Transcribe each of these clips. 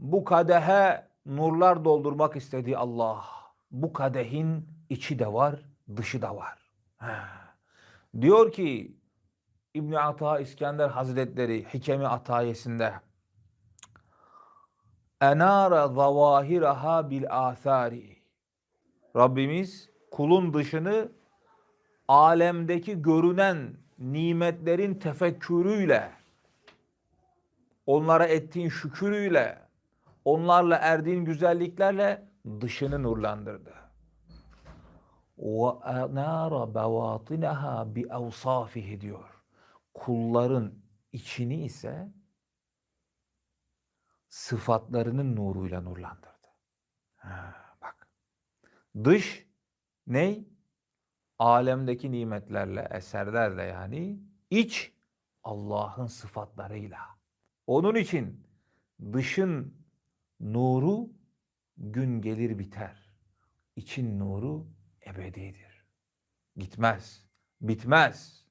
Bu kadehe nurlar doldurmak istedi Allah. Bu kadehin içi de var, dışı da var. He. Diyor ki İbn Ata İskender Hazretleri Hikemi Atayesinde enara zavahiraha bil athari Rabbimiz kulun dışını alemdeki görünen nimetlerin tefekkürüyle onlara ettiğin şükürüyle onlarla erdiğin güzelliklerle dışını nurlandırdı. Bevatinaha bi evsafihi diyor. Kulların içini ise sıfatlarının nuruyla nurlandırdı. Ha, bak. Dış ney? Alemdeki nimetlerle, eserlerle yani. iç Allah'ın sıfatlarıyla. Onun için dışın nuru gün gelir biter. İçin nuru ebedidir. Gitmez, bitmez.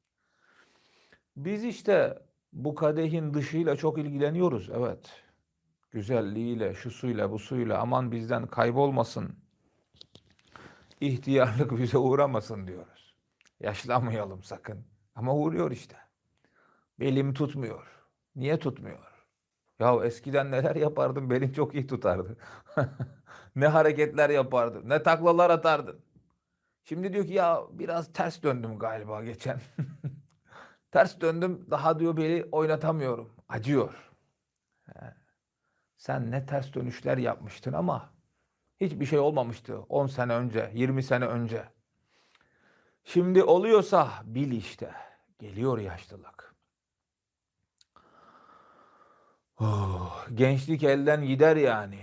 Biz işte bu kadehin dışıyla çok ilgileniyoruz. Evet. Güzelliğiyle, şu suyla, bu suyla aman bizden kaybolmasın. İhtiyarlık bize uğramasın diyoruz. Yaşlanmayalım sakın. Ama uğruyor işte. Belim tutmuyor. Niye tutmuyor? Ya eskiden neler yapardım belin çok iyi tutardı. ne hareketler yapardın, ne taklalar atardın. Şimdi diyor ki ya biraz ters döndüm galiba geçen. ters döndüm daha diyor beli oynatamıyorum. Acıyor. Sen ne ters dönüşler yapmıştın ama hiçbir şey olmamıştı 10 sene önce, 20 sene önce. Şimdi oluyorsa bil işte. Geliyor yaşlılık. Oh, gençlik elden gider yani.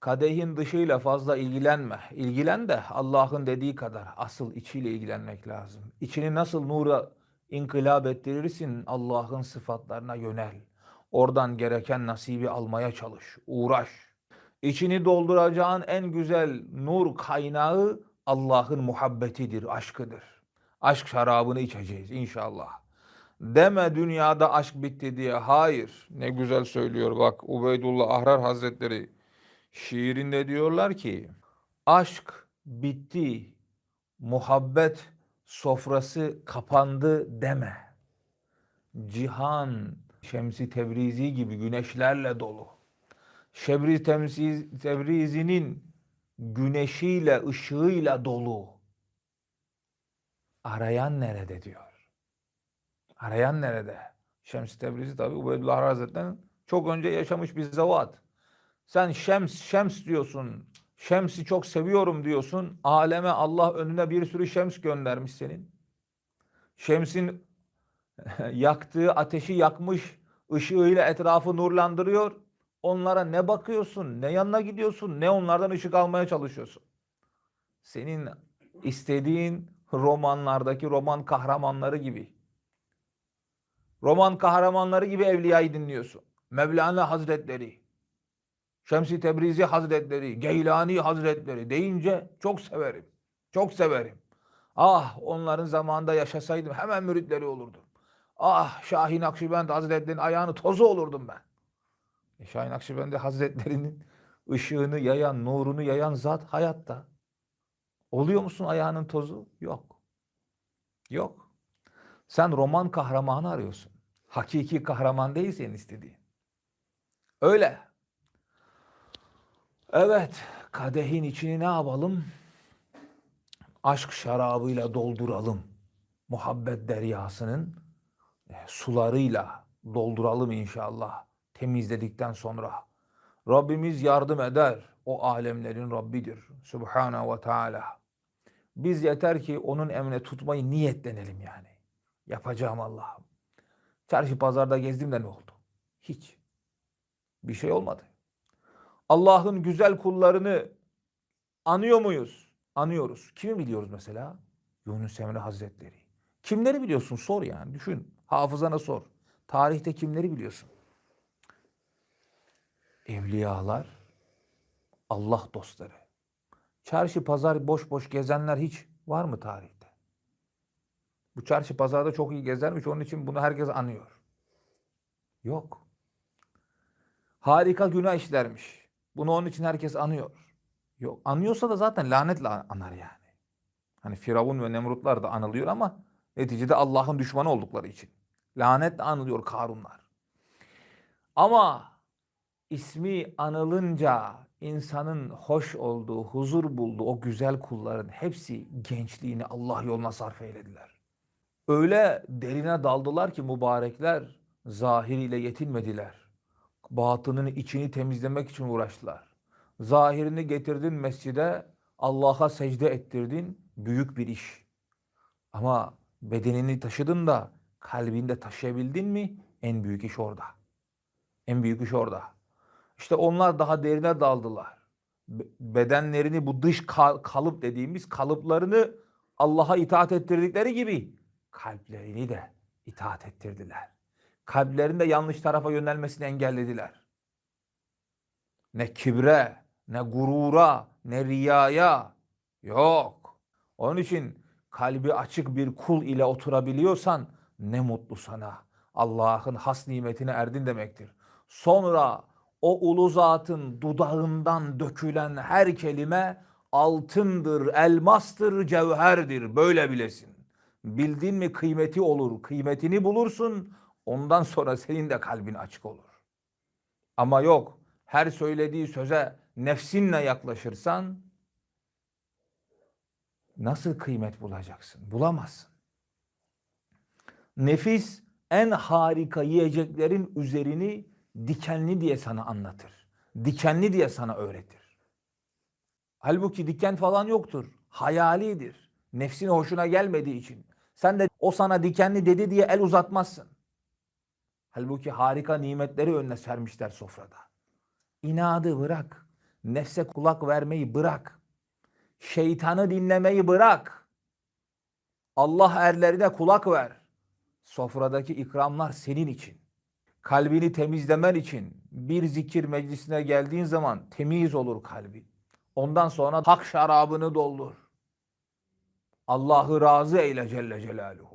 Kadehin dışıyla fazla ilgilenme. İlgilen de Allah'ın dediği kadar asıl içiyle ilgilenmek lazım. İçini nasıl nura inkılap ettirirsin Allah'ın sıfatlarına yönel. Oradan gereken nasibi almaya çalış. Uğraş. İçini dolduracağın en güzel nur kaynağı Allah'ın muhabbetidir, aşkıdır. Aşk şarabını içeceğiz inşallah. Deme dünyada aşk bitti diye. Hayır. Ne güzel söylüyor bak Ubeydullah Ahrar Hazretleri şiirinde diyorlar ki aşk bitti, muhabbet sofrası kapandı deme. Cihan Şemsi Tebrizi gibi güneşlerle dolu. Şebri Temsiz- Tebrizi'nin güneşiyle, ışığıyla dolu. Arayan nerede diyor. Arayan nerede? Şems Tebrizi tabi Ubeydullah Hazretleri'nin çok önce yaşamış bir zevat. Sen Şems, Şems diyorsun. Şems'i çok seviyorum diyorsun. Aleme Allah önüne bir sürü Şems göndermiş senin. Şems'in yaktığı ateşi yakmış ışığıyla etrafı nurlandırıyor. Onlara ne bakıyorsun, ne yanına gidiyorsun, ne onlardan ışık almaya çalışıyorsun. Senin istediğin romanlardaki roman kahramanları gibi. Roman kahramanları gibi Evliya'yı dinliyorsun. Mevlana Hazretleri, Şemsi Tebrizi Hazretleri, Geylani Hazretleri deyince çok severim. Çok severim. Ah onların zamanında yaşasaydım hemen müritleri olurdum. Ah Şahin Akşibend Hazretleri'nin ayağını tozu olurdum ben. E, Şahin Akşibend Hazretleri'nin ışığını yayan, nurunu yayan zat hayatta. Oluyor musun ayağının tozu? Yok. Yok. Sen roman kahramanı arıyorsun. Hakiki kahraman değil senin istediğin. Öyle. Evet, kadehin içini ne yapalım? Aşk şarabıyla dolduralım. Muhabbet deryasının e, sularıyla dolduralım inşallah. Temizledikten sonra. Rabbimiz yardım eder. O alemlerin Rabbidir. Subhanahu ve Teala. Biz yeter ki onun emrine tutmayı niyetlenelim yani. Yapacağım Allah'ım. Çarşı pazarda gezdim de ne oldu? Hiç. Bir şey olmadı. Allah'ın güzel kullarını anıyor muyuz? Anıyoruz. Kimi biliyoruz mesela? Yunus Emre Hazretleri. Kimleri biliyorsun? Sor yani. Düşün. Hafızana sor. Tarihte kimleri biliyorsun? Evliyalar, Allah dostları. Çarşı pazar boş boş gezenler hiç var mı tarihte? Bu çarşı pazarda çok iyi gezermiş. Onun için bunu herkes anıyor. Yok. Harika günah işlermiş. Bunu onun için herkes anıyor. Yok anıyorsa da zaten lanetle anar yani. Hani Firavun ve Nemrutlar da anılıyor ama neticede Allah'ın düşmanı oldukları için. Lanetle anılıyor Karunlar. Ama ismi anılınca insanın hoş olduğu, huzur bulduğu o güzel kulların hepsi gençliğini Allah yoluna sarf eylediler. Öyle derine daldılar ki mübarekler zahiriyle yetinmediler. Batının içini temizlemek için uğraştılar. Zahirini getirdin mescide, Allah'a secde ettirdin, büyük bir iş. Ama bedenini taşıdın da kalbinde taşıyabildin mi? En büyük iş orada. En büyük iş orada. İşte onlar daha derine daldılar. Be- Bedenlerini bu dış ka- kalıp dediğimiz kalıplarını Allah'a itaat ettirdikleri gibi kalplerini de itaat ettirdiler. Kalplerini de yanlış tarafa yönelmesini engellediler. Ne kibre, ne gurura, ne riyaya yok. Onun için kalbi açık bir kul ile oturabiliyorsan ne mutlu sana. Allah'ın has nimetine erdin demektir. Sonra o ulu zatın dudağından dökülen her kelime altındır, elmastır, cevherdir. Böyle bilesin. Bildin mi kıymeti olur, kıymetini bulursun. Ondan sonra senin de kalbin açık olur. Ama yok, her söylediği söze nefsinle yaklaşırsan nasıl kıymet bulacaksın? Bulamazsın. Nefis en harika yiyeceklerin üzerini dikenli diye sana anlatır. Dikenli diye sana öğretir. Halbuki diken falan yoktur. Hayalidir. Nefsine hoşuna gelmediği için. Sen de o sana dikenli dedi diye el uzatmazsın. Halbuki harika nimetleri önüne sermişler sofrada. İnadı bırak. Nefse kulak vermeyi bırak. Şeytanı dinlemeyi bırak. Allah erlerine kulak ver. Sofradaki ikramlar senin için. Kalbini temizlemen için bir zikir meclisine geldiğin zaman temiz olur kalbin. Ondan sonra hak şarabını doldur. Allah'ı razı eyle Celle Celaluhu.